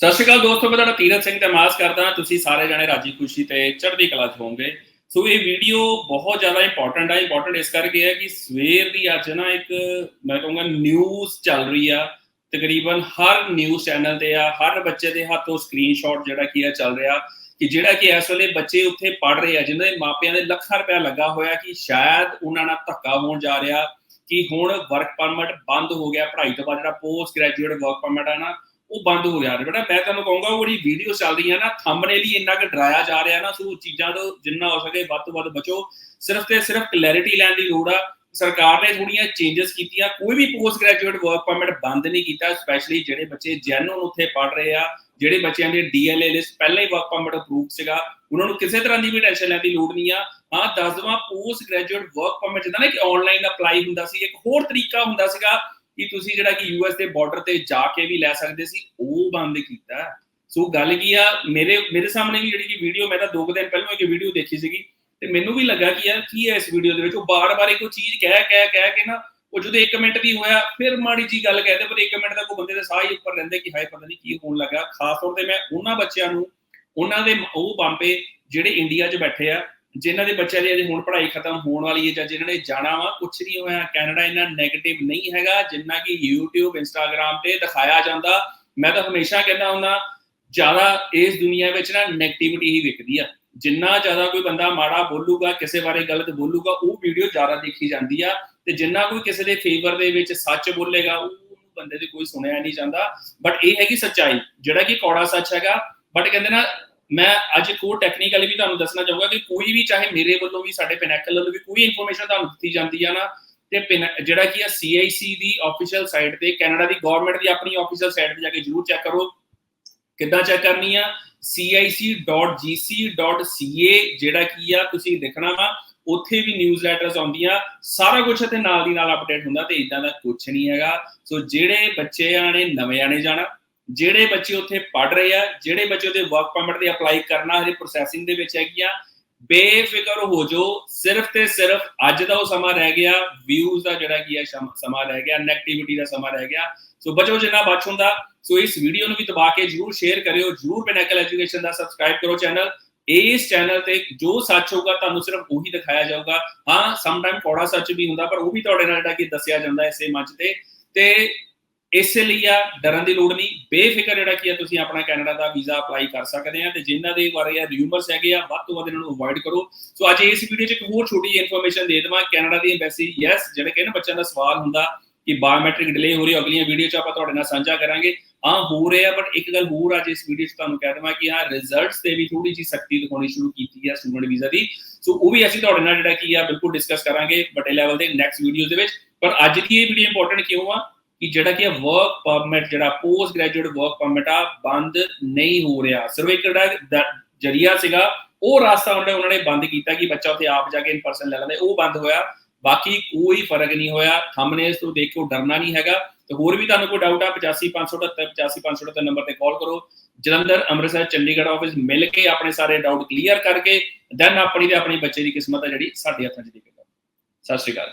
ਸਤਿ ਸ਼੍ਰੀ ਅਕਾਲ ਦੋਸਤੋ, ਮੈਂ ਤੁਹਾਡਾ ਤੀਰਥ ਸਿੰਘ ਤੇ ਮਾਸ ਕਰਦਾ ਤੁਸੀਂ ਸਾਰੇ ਜਣੇ ਰਾਜੀ ਖੁਸ਼ੀ ਤੇ ਚੜ੍ਹਦੀ ਕਲਾ 'ਚ ਹੋਵੋਗੇ। ਸੋ ਇਹ ਵੀਡੀਓ ਬਹੁਤ ਜ਼ਿਆਦਾ ਇੰਪੋਰਟੈਂਟ ਹੈ ਇੰਪੋਰਟੈਂਟ ਇਸ ਕਰਕੇ ਹੈ ਕਿ ਸਵੇਰ ਦੀ ਅੱਜ ਨਾ ਇੱਕ ਮੈਂ ਕਹੂੰਗਾ ਨਿਊਜ਼ ਚੱਲ ਰਹੀ ਆ। ਤਕਰੀਬਨ ਹਰ ਨਿਊਜ਼ ਚੈਨਲ ਤੇ ਆ, ਹਰ ਬੱਚੇ ਦੇ ਹੱਥੋਂ ਸਕਰੀਨਸ਼ਾਟ ਜਿਹੜਾ ਕੀ ਆ ਚੱਲ ਰਿਹਾ ਕਿ ਜਿਹੜਾ ਕਿ ਇਸ ਵੇਲੇ ਬੱਚੇ ਉੱਥੇ ਪੜ ਰਹੇ ਆ, ਜਿਨ੍ਹਾਂ ਦੇ ਮਾਪਿਆਂ ਦੇ ਲੱਖਾਂ ਰੁਪਇਆ ਲੱਗਾ ਹੋਇਆ ਕਿ ਸ਼ਾਇਦ ਉਹਨਾਂ ਨਾਲ ਧੱਕਾ ਹੋਣ ਜਾ ਰਿਹਾ ਕਿ ਹੁਣ ਵਰਕ ਪਰਮਿਟ ਬੰਦ ਹੋ ਗਿਆ, ਪੜ੍ਹਾਈ ਤੋਂ ਬਾਅਦ ਜਿਹੜਾ ਪੋਸਟ ਗ੍ਰੈਜੂਏਟ ਵਰਕ ਪਰਮਿਟ ਆ ਨਾ ਉਹ ਬੰਦ ਹੋ ਗਿਆ ਬੇਟਾ, ਮੈਂ ਤੁਹਾਨੂੰ ਕਹੂੰਗਾ, ਉਹ ਜਿਹੜੀ ਵੀਡੀਓ ਚੱਲਦੀ ਹੈ ਨਾ, ਥੰਬਨੇਲ ਹੀ ਇੰਨਾ ਕਿ ਡਰਾਇਆ ਜਾ ਰਿਹਾ ਨਾ, ਸੋ ਚੀਜ਼ਾਂ ਤੋਂ ਜਿੰਨਾ ਹੋ ਸਕੇ ਵੱਧ ਤੋਂ ਵੱਧ ਬਚੋ। ਸਿਰਫ ਤੇ ਸਿਰਫ ਕਲੈਰਿਟੀ ਲੈਣ ਦੀ ਲੋੜ ਆ। ਸਰਕਾਰ ਨੇ ਥੋੜੀਆਂ ਚੇਂਜਸ ਕੀਤੀਆਂ। ਕੋਈ ਵੀ ਪੋਸਟ ਗ੍ਰੈਜੂਏਟ ਵਰਕ ਪਰਮਿਟ ਬੰਦ ਨਹੀਂ ਕੀਤਾ ਸਪੈਸ਼ਲੀ ਜਿਹੜੇ ਬੱਚੇ ਜੈਨੂਨ ਉੱਥੇ ਪੜ ਰਹੇ ਆ, ਜਿਹੜੇ ਬੱਚਿਆਂ ਦੇ ਡੀਐਲਏ ਲਿਸਟ ਪਹਿਲਾਂ ਹੀ ਵਰਕ ਪਰਮਿਟ ਅਪਰੂਵ ਸੀਗਾ, ਉਹਨਾਂ ਨੂੰ ਕਿਸੇ ਤਰ੍ਹਾਂ ਦੀ ਵੀ ਟੈਨਸ਼ਨ ਲੈਣ ਦੀ ਲੋੜ ਨਹੀਂ ਆ। ਹਾਂ, ਦਸਵਾਂ ਪੋਸਟ ਗ੍ਰੈਜੂਏਟ ਵਰਕ ਪਰਮਿਟ ਜਿੱਦਾਂ ਨਾ ਕਿ ਆਨਲਾਈਨ ਅਪਲਾਈ ਹੁੰਦਾ ਸੀ, ਇੱਕ ਹੋਰ ਤਰੀਕਾ ਹੁੰਦਾ ਸੀਗਾ ਕਿ ਤੁਸੀਂ ਜਿਹੜਾ ਕਿ ਯੂਐਸ ਦੇ ਬਾਰਡਰ ਤੇ ਜਾ ਕੇ ਵੀ ਲੈ ਸਕਦੇ ਸੀ, ਉਹ ਬੰਦ ਕੀਤਾ। ਸੋ ਗੱਲ ਕੀ ਆ, ਮੇਰੇ ਮੇਰੇ ਸਾਹਮਣੇ ਵੀ ਜਿਹੜੀ ਕਿ ਵੀਡੀਓ ਮੈਂ ਤਾਂ ਦੋ ਦਿਨ ਪਹਿਲਾਂ ਇੱਕ ਵੀਡੀਓ ਦੇਖੀ ਸੀਗੀ, ਤੇ ਮੈਨੂੰ ਵੀ ਲੱਗਾ ਕਿ ਯਾਰ ਕੀ ਹੈ ਇਸ ਵੀਡੀਓ ਦੇ ਵਿੱਚ? ਉਹ ਬਾਰ-ਬਾਰ ਇੱਕੋ ਚੀਜ਼ ਕਹਿ ਕਹਿ ਕਹਿ ਕੇ ਨਾ ਉਹ ਜਦੋਂ 1 ਮਿੰਟ ਦੀ ਹੋਇਆ, ਫਿਰ ਮਾੜੀ ਜੀ ਗੱਲ ਕਹਿੰਦੇ ਪਰ 1 ਮਿੰਟ ਤੱਕ ਉਹ ਬੰਦੇ ਦੇ ਸਾਹ ਹੀ ਉੱਪਰ ਰਹਿੰਦੇ ਕਿ ਹਾਏ ਪਤਾ ਨਹੀਂ ਕੀ ਹੋਣ ਲੱਗਾ। ਖਾਸ ਤੌਰ ਤੇ ਮੈਂ ਉਹਨਾਂ ਬੱਚਿਆਂ ਨੂੰ, ਉਹਨਾਂ ਦੇ ਉਹ ਬਾਂਪੇ ਜਿਹੜੇ ਇੰਡੀਆ 'ਚ ਬੈਠੇ ਆ ਜਿਨ੍ਹਾਂ ਦੇ ਬੱਚਿਆਂ ਦੀ ਅਜੇ ਹੁਣ ਪੜ੍ਹਾਈ ਖਤਮ ਹੋਣ ਵਾਲੀ ਹੈ ਜਾਂ ਜਿਨ੍ਹਾਂ ਨੇ ਜਾਣਾ ਵਾ, ਕੁਛ ਨਹੀਂ ਹੋਇਆ। ਕੈਨੇਡਾ ਇੰਨਾ 네ਗੇਟਿਵ ਨਹੀਂ ਹੈਗਾ, ਜਿੰਨਾ ਕਿ YouTube, Instagram ਤੇ ਦਿਖਾਇਆ ਜਾਂਦਾ। ਮੈਂ ਤਾਂ ਹਮੇਸ਼ਾ ਕਹਿੰਦਾ ਹੁੰਦਾ, ਜ਼ਿਆਦਾ ਇਸ ਦੁਨੀਆ ਵਿੱਚ ਨਾ 네ਗੇਟਿਵਿਟੀ ਹੀ ਵਿਕਦੀ ਆ। ਜਿੰਨਾ ਜ਼ਿਆਦਾ ਕੋਈ ਬੰਦਾ ਮਾੜਾ ਬੋਲੂਗਾ, ਕਿਸੇ ਬਾਰੇ ਗਲਤ ਬੋਲੂਗਾ, ਉਹ ਵੀਡੀਓ ਜ਼ਿਆਦਾ ਦੇਖੀ ਜਾਂਦੀ ਆ। ਤੇ ਜਿੰਨਾ ਕੋਈ ਕਿਸੇ ਦੇ ਫੇਵਰ ਦੇ ਵਿੱਚ ਸੱਚ ਬੋਲੇਗਾ, ਉਹ ਬੰਦੇ ਦੇ ਕੋਈ ਸੁਣਿਆ ਨਹੀਂ ਜਾਂਦਾ। ਬਟ ਇਹ ਹੈਗੀ ਸੱਚਾਈ, ਜਿਹੜਾ ਕਿ ਕੌੜਾ ਸੱਚ ਹੈਗਾ। ਬਟ ਕਹਿੰਦੇ ਨਾ ਮੈਂ ਅੱਜ ਕੋ ਟੈਕਨੀਕਲੀ ਵੀ ਤੁਹਾਨੂੰ ਦੱਸਣਾ ਚਾਹੂੰਗਾ ਕਿ ਕੋਈ ਵੀ ਚਾਹੇ ਮੇਰੇ ਵੱਲੋਂ ਵੀ, ਸਾਡੇ ਪਿਨੈਕਲ ਵੱਲੋਂ ਵੀ ਕੋਈ ਇਨਫੋਰਮੇਸ਼ਨ ਤੁਹਾਨੂੰ ਦਿੱਤੀ ਜਾਂਦੀ ਆ ਨਾ, ਤੇ ਜਿਹੜਾ ਕੀ ਆ CIC ਦੀ ਆਫੀਸ਼ੀਅਲ ਸਾਈਟ ਤੇ, ਕੈਨੇਡਾ ਦੀ ਗਵਰਨਮੈਂਟ ਦੀ ਆਪਣੀ ਆਫੀਸ਼ੀਅਲ ਸਾਈਟ ਤੇ ਜਾ ਕੇ ਜਰੂਰ ਚੈੱਕ ਕਰੋ। ਕਿੱਦਾਂ ਚੈੱਕ ਕਰਨੀ ਆ? Cic.gc.ca ਜਿਹੜਾ ਕੀ ਆ ਤੁਸੀਂ ਦੇਖਣਾ ਵਾ, ਉੱਥੇ ਵੀ ਨਿਊਜ਼ਲੈਟਰਸ ਆਉਂਦੀਆਂ, ਸਾਰਾ ਕੁਝ ਇੱਥੇ ਨਾਲ ਦੀ ਨਾਲ ਅਪਡੇਟ ਹੁੰਦਾ ਤੇ ਇਦਾਂ ਦਾ ਕੁਝ ਨਹੀਂ ਹੈਗਾ। ਸੋ ਜਿਹੜੇ ਬੱਚਿਆਂ ਨੇ ਨਵੇਂ ਆਣੇ ਜਾਣਾ ਜਿਹੜੇ ਬੱਚੇ ਉੱਥੇ ਪੜ ਰਹੇ ਆ, ਜਿਹੜੇ ਬੱਚੇ ਉਹਦੇ ਵਰਕ ਪਰਮਿਟ ਦੇ ਅਪਲਾਈ ਕਰਨਾ ਹਜੇ ਪ੍ਰੋਸੈਸਿੰਗ ਦੇ ਵਿੱਚ ਹੈਗੀਆਂ ਬੇਫਿਕਰ ਹੋ ਜੋ ਸਿਰਫ ਤੇ ਸਿਰਫ ਅੱਜ ਦਾ ਉਹ ਸਮਾਂ ਰਹਿ ਗਿਆ ਵਿਊਜ਼ ਦਾ ਜਿਹੜਾ ਕੀ ਹੈ ਸਮਾਂ ਰਹਿ ਗਿਆ ਨੈਗੇਟਿਵਿਟੀ ਦਾ ਸਮਾਂ ਰਹਿ ਗਿਆ। ਸੋ ਬਚੋ ਜਿੰਨਾ ਬਚ ਹੁੰਦਾ, ਸੋ ਇਸ ਵੀਡੀਓ ਨੂੰ ਵੀ ਦਬਾ ਕੇ ਜਰੂਰ ਸ਼ੇਅਰ ਕਰਿਓ, ਜਰੂਰ ਪਿਨੈਕਲ ਐਜੂਕੇਸ਼ਨ ਦਾ ਸਬਸਕ੍ਰਾਈਬ ਕਰੋ ਚੈਨਲ ਇਸ ਚੈਨਲ ਤੇ ਜੋ ਸੱਚ ਹੋਊਗਾ, ਤੁਹਾਨੂੰ ਸਿਰਫ ਉਹੀ ਦਿਖਾਇਆ ਜਾਊਗਾ। ਹਾਂ ਸਮ ਟਾਈਮ ਕੋੜਾ ਸੱਚ ਵੀ ਹੁੰਦਾ, ਪਰ ਉਹ ਵੀ ਤੁਹਾਡੇ ਨਾਲ ਜਿਹੜਾ ਕਿ ਦੱਸਿਆ ਜਾਂਦਾ ਇਸੇ ਮੰਚ ਤੇ। ਤੇ ਇਸੇ ਲਈ ਆ, ਡਰਨ ਦੀ ਲੋੜ ਨਹੀਂ। ਬੇਫਿਕਰ ਜਿਹੜਾ ਕੀ ਆ, ਤੁਸੀਂ ਆਪਣਾ ਕੈਨੇਡਾ ਦਾ ਵੀਜ਼ਾ ਅਪਲਾਈ ਕਰ ਸਕਦੇ ਆ ਤੇ ਜਿਨ੍ਹਾਂ ਦੇ ਬਾਰੇ ਆ ਰਿਊਮਰਸ ਹੈਗੇ ਆ, ਵੱਧ ਤੋਂ ਵੱਧ ਇਹਨਾਂ ਨੂੰ ਅਵੋਇਡ ਕਰੋ। ਸੋ ਅੱਜ ਇਸ ਵੀਡੀਓ 'ਚ ਇੱਕ ਹੋਰ ਛੋਟੀ ਜਿਹੀ ਇਨਫੋਰਮੇਸ਼ਨ ਦੇ ਦਵਾਂ, ਕੈਨੇਡਾ ਦੀ ਐਮਬੈਸੀ ਯੈਸ ਜਿਹੜੇ ਕਿ ਨਾ ਬੱਚਿਆਂ ਦਾ ਸਵਾਲ ਹੁੰਦਾ ਕਿ ਬਾਇਓਮੈਟ੍ਰਿਕ ਡਿਲੇ ਹੋ ਰਹੀ ਅਗਲੀਆਂ ਵੀਡੀਓ 'ਚ ਆਪਾਂ ਤੁਹਾਡੇ ਨਾਲ ਸਾਂਝਾ ਕਰਾਂਗੇ। ਹਾਂ, ਹੋ ਰਿਹਾ ਬਟ ਇੱਕ ਗੱਲ ਹੋਰ ਅੱਜ ਇਸ ਵੀਡੀਓ 'ਚ ਤੁਹਾਨੂੰ ਕਹਿ ਦਵਾਂ ਕਿ ਹਾਂ ਰਿਜ਼ਲਟਸ ਤੇ ਵੀ ਥੋੜੀ ਜੀ ਸਖਤੀ ਦਿਖਾਉਣੀ ਸ਼ੁਰੂ ਕੀਤੀ ਹੈ ਸਟੂਡੈਂਟ ਵੀਜ਼ਾ ਦੀ। ਸੋ ਉਹ ਵੀ ਅਸੀਂ ਤੁਹਾਡੇ ਨਾਲ ਜਿਹੜਾ ਕੀ ਆ, ਬਿਲਕੁਲ ਡਿਸਕਸ ਕਰਾਂਗੇ ਵੱਡੇ ਲੈਵਲ ਦੇ ਨੈਕਸਟ ਵੀਡੀਓਜ਼ ਦੇ ਵਿੱਚ। ਪਰ ਅੱਜ ਦੀ ਇਹ ਵੀਡੀਓ ਇੰਪੋਰਟੈਂਟ ਕਿਉਂ ਆ? ਕਿ ਜਿਹੜਾ ਕਿ ਵਰਕ ਪਰਮਿਟ ਜਿਹੜਾ ਪੋਸਟ ਗ੍ਰੈਜੂਏਟ ਵਰਕ ਪਰਮਿਟ ਆ, ਬੰਦ ਨਹੀਂ ਹੋ ਰਿਹਾ। ਸਿਰਫ ਇੱਕ ਜਿਹੜਾ ਜਰੀਆ ਸੀਗਾ, ਉਹ ਰਾਸਤਾ ਉਹਨੇ, ਉਹਨਾਂ ਨੇ ਬੰਦ ਕੀਤਾ ਕਿ ਬੱਚਾ ਉੱਥੇ ਆਪ ਜਾ ਕੇ ਇਨ ਪਰਸਨ ਲੈ ਲੈਂਦੇ। ਉਹ ਬੰਦ ਹੋਇਆ। ਬਾਕੀ ਕੋਈ ਫ਼ਰਕ ਨਹੀਂ ਹੋਇਆ। ਥੰਬਨੇਲਸ ਤੋਂ ਦੇਖੋ, ਡਰਨਾ ਨਹੀਂ ਹੈਗਾ। ਤੇ ਹੋਰ ਵੀ ਤੁਹਾਨੂੰ ਕੋਈ ਡਾਊਟ ਆ 85578 85578 ਨੰਬਰ ਤੇ ਕਾਲ ਕਰੋ। ਜਲੰਧਰ, ਅੰਮ੍ਰਿਤਸਰ, ਚੰਡੀਗੜ੍ਹ ਆਫਿਸ ਮਿਲ ਕੇ ਆਪਣੇ ਸਾਰੇ ਡਾਊਟ ਕਲੀਅਰ ਕਰਕੇ ਦੈਨ ਆਪਣੀ ਤੇ ਆਪਣੀ ਬੱਚੇ ਦੀ ਕਿਸਮਤ ਆ ਜਿਹੜੀ ਸਾਡੇ ਹੱਥਾਂ 'ਚ ਦੇਖੇਗਾ ਸਤਿ ਸ਼੍ਰੀ ਅਕਾਲ।